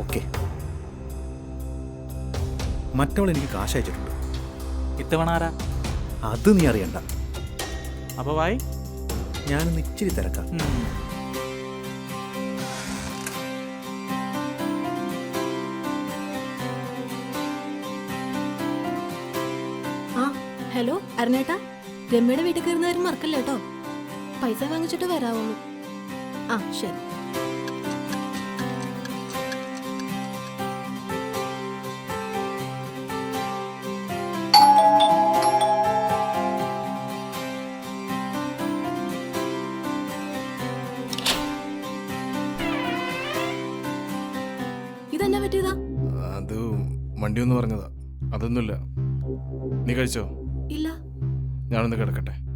Okay. മറ്റവൾ എനിക്ക് കാശ് അയച്ചിട്ടുണ്ട്. ഇത്തവണ ആരാ? അത് നീ അറിയണ്ട. അപ്പൊ വായി. ഞാനൊന്ന് ഇച്ചിരി തിരക്കാം. ആ ഹലോ അരുണേട്ടാ. രമ്യയുടെ വീട്ടിൽ കയറുന്ന കാര്യം മറക്കല്ലേ പൈസ വാങ്ങിച്ചിട്ട് വരാവുള്ളൂ ആ ശരി. ഇതെന്നാ പറ്റിയതാ? അത് വണ്ടി ഒന്ന് പറഞ്ഞതാ. അതൊന്നുമില്ല. നീ കഴിച്ചോ? ഇല്ല. ഞാനൊന്ന് കിടക്കട്ടെ.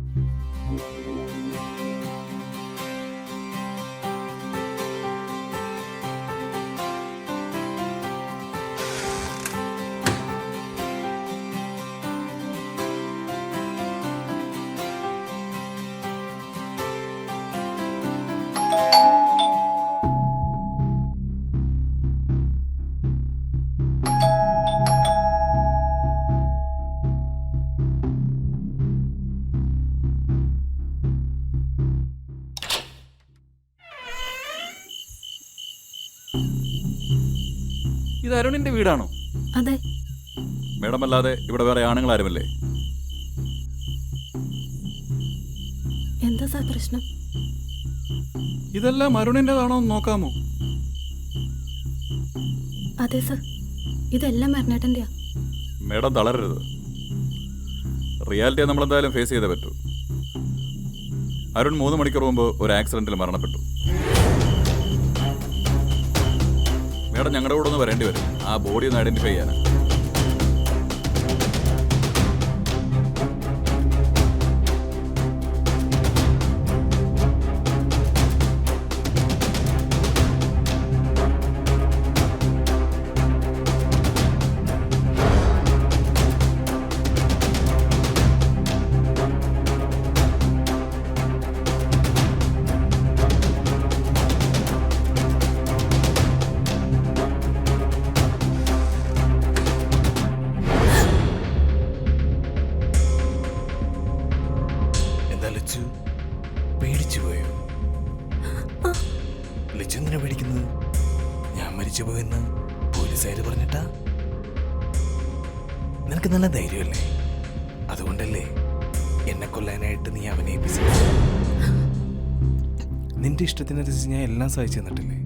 ഇത് അരുണിന്റെ വീടാണോ? അതെ. മേഡം അല്ലാതെ ഇവിടെ വേറെ ആണുങ്ങൾ ആരുമല്ലേ എന്താ സാർ പ്രശ്നം? ഇതെല്ലാം അരുണിന്റെതാണോ എന്ന് നോക്കാമോ? അതെ സർ. ഇതെല്ലാം അരുണേട്ടന്റെയാ. മേഡം തളരരുത്. റിയാലിറ്റിയെ നമ്മൾ എന്തായാലും ഫേസ് ചെയ്തേ പറ്റൂ. അരുൺ മൂന്ന് മണിക്കൂർ മുമ്പ് ഒരു ആക്സിഡന്റിൽ മരണപ്പെട്ടു. ഞങ്ങളുടെ കൂടെ ഒന്ന് വരേണ്ടി വരും. ആ ബോഡി ഒന്ന് ഐഡന്റിഫൈ ചെയ്യാനാ. മരിച്ചു പോയെന്ന് പോലീസുകാര് പറഞ്ഞിട്ടാ? നിനക്ക് നല്ല ധൈര്യമല്ലേ? അതുകൊണ്ടല്ലേ എന്നെ കൊല്ലാനായിട്ട് നീ അവനെ ഏൽപ്പിച്ചത്? നിന്റെ ഇഷ്ടത്തിനനുസരിച്ച് ഞാൻ എല്ലാം സഹിച്ചു തന്നിട്ടില്ലേ?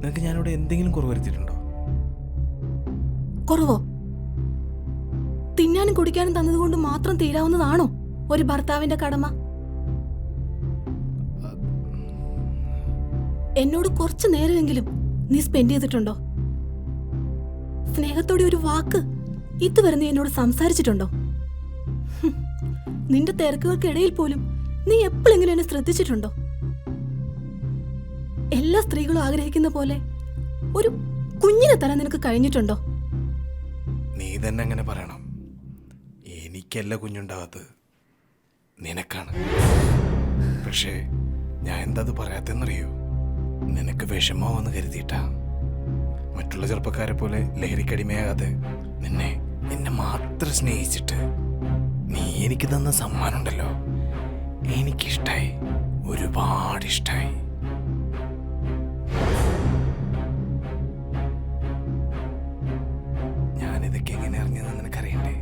നിനക്ക് ഞാനിവിടെ എന്തെങ്കിലും കുറവ് വരുത്തിയിട്ടുണ്ടോ? കുറവോ? തിന്നാനും കുടിക്കാനും തന്നതുകൊണ്ട് മാത്രം തീരാവുന്നതാണോ ഒരു ഭർത്താവിന്റെ കടമ? എന്നോട് കുറച്ചു നേരമെങ്കിലും നീ സ്പെൻഡ് ചെയ്തിട്ടുണ്ടോ? സ്നേഹത്തോടെ ഒരു വാക്ക് ഇതുവരെ നീ എന്നോട് സംസാരിച്ചിട്ടുണ്ടോ? നിന്റെ തിരക്കുകൾക്കിടയിൽ പോലും നീ എപ്പോഴെങ്കിലും എന്നെ ശ്രദ്ധിച്ചിട്ടുണ്ടോ? എല്ലാ സ്ത്രീകളും ആഗ്രഹിക്കുന്ന പോലെ ഒരു കുഞ്ഞിനെ തരാൻ നിനക്ക് കഴിഞ്ഞിട്ടുണ്ടോ? നീ തന്നെ അങ്ങനെ പറയണം. എനിക്കല്ല കുഞ്ഞുണ്ടാവാത്തത് നിനക്കാണ്. പക്ഷേ ഞാൻ എന്താ അത് പറയാത്തെന്നറിയോ? നിനക്ക് വിഷമാവെന്ന് കരുതിയിട്ടാ. മറ്റുള്ള ചെറുപ്പക്കാരെ പോലെ ലഹരിക്കടിമയാകാതെ നിന്നെ നിന്നെ മാത്രം സ്നേഹിച്ചിട്ട് നീ എനിക്ക് തന്ന സമ്മാനമുണ്ടല്ലോ. എനിക്കിഷ്ടായി. ഒരുപാട് ഇഷ്ടായി ഞാനിതൊക്കെ എങ്ങനെ അറിഞ്ഞതെന്ന് നിനക്കറിയണ്ടേ?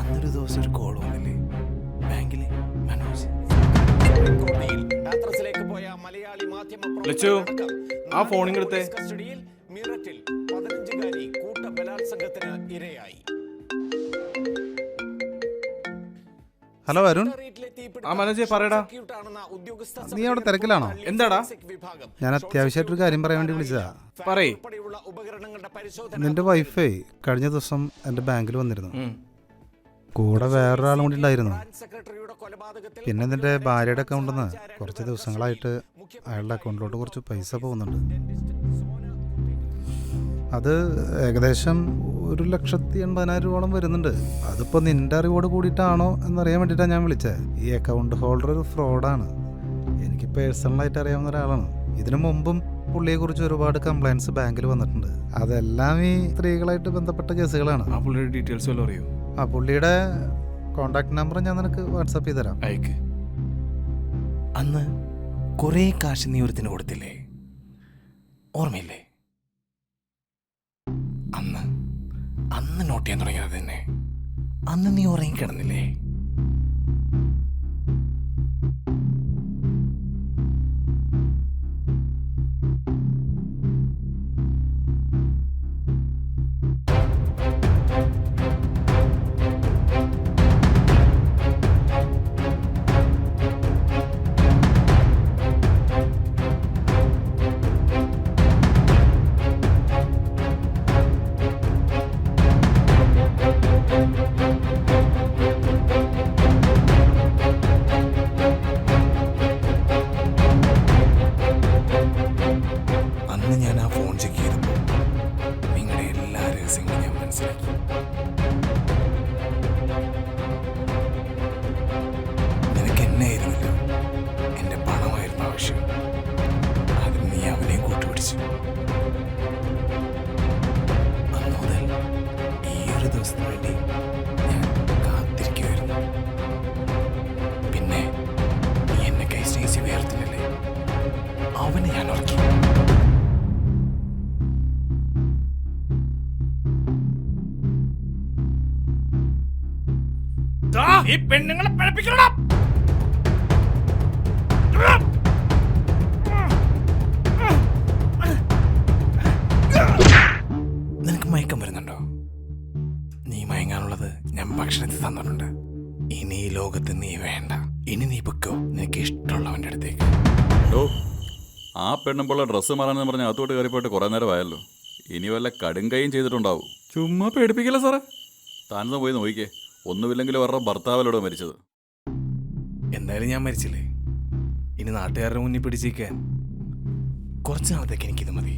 അന്നൊരു ദിവസം ഒരു കോൾ വന്നില്ലേ? ബാങ്കിലെ മനോജ്. ലച്ചു, ആ ഫോൺ ഇങ്ങെടുത്തേ. കസ്റ്റഡിയിൽ മീററ്റിൽ പതിനഞ്ചുകാരി കൂട്ട ബലാത്സംഗത്തിന് ഇരയായി. ഹലോ അരുൺ. ആ മനോജെ പറയടാ. നീ അവിടെ തിരക്കിലാണോ? എന്താടാ? ഞാൻ അത്യാവശ്യമായിട്ടൊരു കാര്യം പറയാൻ വേണ്ടി വിളിച്ചതാ. പറയേ. നിന്റെ വൈഫേ കഴിഞ്ഞ ദിവസം എന്റെ ബാങ്കിൽ വന്നിരുന്നു. കൂടെ വേറൊരാളും കൂടി ഉണ്ടായിരുന്നു. പിന്നെ നിന്റെ ഭാര്യയുടെ അക്കൗണ്ടിൽ നിന്ന് കുറച്ച് ദിവസങ്ങളായിട്ട് അയാളുടെ അക്കൗണ്ടിലോട്ട് കുറച്ച് പൈസ പോകുന്നുണ്ട്. അത് ഏകദേശം ഒരു ലക്ഷത്തി എൺപതിനായിരം രൂപയോളം വരുന്നുണ്ട്. അതിപ്പോൾ നിന്റെ അറിവോട് കൂടിയിട്ടാണോ എന്നറിയാൻ വേണ്ടിയിട്ടാണ് ഞാൻ വിളിച്ചത്. ഈ അക്കൗണ്ട് ഹോൾഡർ ഒരു ഫ്രോഡാണ് എനിക്ക് പേഴ്സണലായിട്ട് അറിയാവുന്ന ഒരാളാണ്. ഇതിനു മുമ്പും പുള്ളിയെക്കുറിച്ച് ഒരുപാട് കംപ്ലൈൻസ് ബാങ്കിൽ വന്നിട്ടുണ്ട്. അതെല്ലാം ഈ സ്ത്രീകളായിട്ട് ബന്ധപ്പെട്ട കേസുകളാണ്. ആ പുള്ളിയുടെ ഡീറ്റെയിൽസ് വല്ലതും അറിയോ? ആ പുള്ളിയുടെ കോണ്ടാക്ട് നമ്പർ ഞാൻ നിനക്ക് വാട്സാപ്പ് ചെയ്ത് തരാം. അയക്ക്. അന്ന് കുറേ കാശ് നീ ഒരുത്തിന് കൊടുത്തില്ലേ? ഓർമ്മയില്ലേ? അന്ന് അന്ന് നോട്ട് ചെയ്യാൻ തുടങ്ങിയത് തന്നെ. അന്ന് നീ ഉറങ്ങിക്കിടന്നില്ലേ? മനസ്സിലാക്കി നിനക്ക് എന്നെ ആയിരുന്നില്ല പണമായിരുന്നു ആവശ്യം. അതിന് നീ അവനെയും കൂട്ടുപിടിച്ചു. അന്ന് ഈ ഒരു ദിവസത്തിന് വേണ്ടി ഈ പെണ്ണുങ്ങളെ പഴപ്പിക്കണടാ. നിനക്ക് മയക്കം വരുന്നുണ്ടോ? നീ മയങ്ങാനുള്ളത് ഞാൻ ഭക്ഷണത്തിൽ തന്നിട്ടുണ്ട്. ഇനി ഈ ലോകത്ത് നീ വേണ്ട. ഇനി നീ പൊക്കോ നിനക്ക് ഇഷ്ടമുള്ളവന്റെ അടുത്തേക്ക്. ഓ ആ പെണ്ണുമ്പോൾ ഡ്രസ്സ് മാറാനെന്ന് പറഞ്ഞ് അകത്തോട്ട് കയറിപ്പോയിട്ട് കുറേ നേരമായല്ലോ. ഇനി വല്ല കടുങ്കയും ചെയ്തിട്ടുണ്ടാവും. ചുമ്മാ പേടിപ്പിക്കില്ല സാറേ? താനൊന്ന് പോയി നോക്കിക്കേ. ഒന്നുമില്ലെങ്കിൽ അവരുടെ ഭർത്താവലോടെ മരിച്ചത്. എന്തായാലും ഞാൻ മരിച്ചില്ലേ? ഇനി നാട്ടുകാരുടെ മുന്നിൽ പിടിച്ചിരിക്കാൻ കുറച്ച് നാളത്തേക്ക് എനിക്കിത് മതി.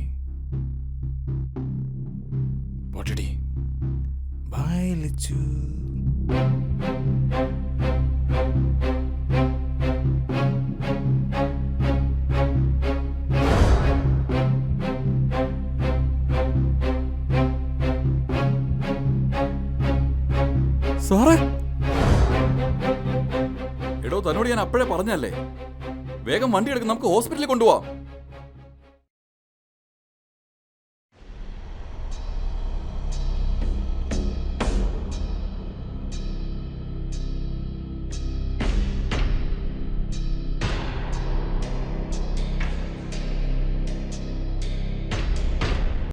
പോട്ടടി. ബൈ ലച്ചു സാറേ? എടോ തന്നോട് ഞാൻ അപ്പോഴേ പറഞ്ഞല്ലേ വേഗം വണ്ടി എടുക്കും നമുക്ക് ഹോസ്പിറ്റലിൽ കൊണ്ടുപോവാം.